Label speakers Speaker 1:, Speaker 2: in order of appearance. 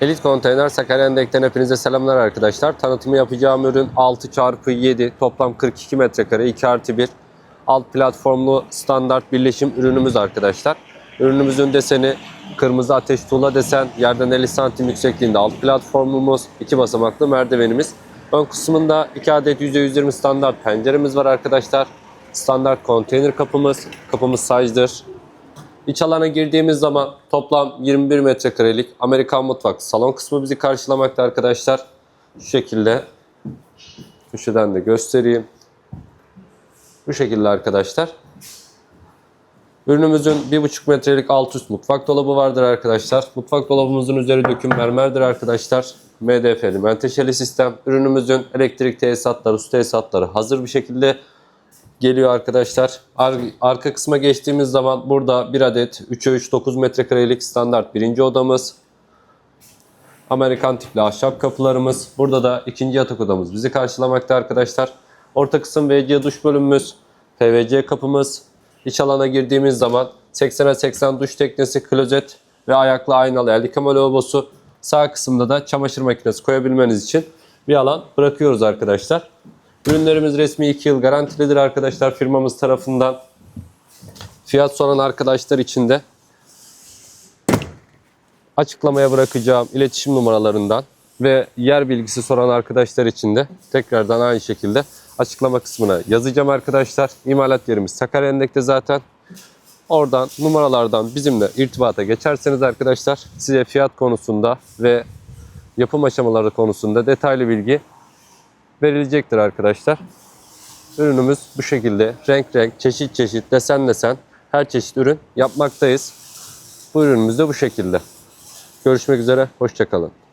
Speaker 1: Elit Konteyner Sakarya Endek'ten hepinize selamlar arkadaşlar. Tanıtımı yapacağım ürün 6x7 toplam 42 metrekare 2 artı 1 alt platformlu standart birleşim ürünümüz arkadaşlar. Ürünümüzün deseni kırmızı ateş tuğla desen yerden 50 santim yüksekliğinde alt platformumuz 2 basamaklı merdivenimiz. Ön kısmında 2 adet %120 standart penceremiz var arkadaşlar. Standart konteyner kapımız, kapımız size'dır. İç alana girdiğimiz zaman toplam 21 metrekarelik Amerikan mutfak salon kısmı bizi karşılamakta arkadaşlar. Şu şekilde köşeden de göstereyim. Bu şekilde arkadaşlar. Ürünümüzün 1,5 metrelik alt üst mutfak dolabı vardır arkadaşlar. Mutfak dolabımızın üzeri döküm mermerdir arkadaşlar. MDF'li menteşeli sistem. Ürünümüzün elektrik tesisatları, su tesisatları hazır bir şekilde geliyor arkadaşlar. Ar- arka kısma geçtiğimiz zaman burada bir adet 3'e 3 9 metrekarelik standart birinci odamız. Amerikan tipli ahşap kapılarımız. Burada da ikinci yatak odamız bizi karşılamakta arkadaşlar. Orta kısım WC duş bölümümüz. PVC kapımız. İç alana girdiğimiz zaman 80'e 80 duş teknesi, klozet ve ayaklı aynalı el yıkama lavabosu. Sağ kısımda da çamaşır makinesi koyabilmeniz için bir alan bırakıyoruz arkadaşlar. Ürünlerimiz resmi 2 yıl garantilidir arkadaşlar firmamız tarafından. Fiyat soran arkadaşlar için de açıklamaya bırakacağım iletişim numaralarından ve yer bilgisi soran arkadaşlar için de tekrardan aynı şekilde açıklama kısmına yazacağım arkadaşlar. İmalat yerimiz Sakarya Endek'te zaten. Oradan numaralardan bizimle irtibata geçerseniz arkadaşlar size fiyat konusunda ve yapım aşamaları konusunda detaylı bilgi verilecektir arkadaşlar. Ürünümüz bu şekilde renk renk, çeşit çeşit, desen desen her çeşit ürün yapmaktayız. Bu ürünümüz de bu şekilde. Görüşmek üzere, hoşçakalın.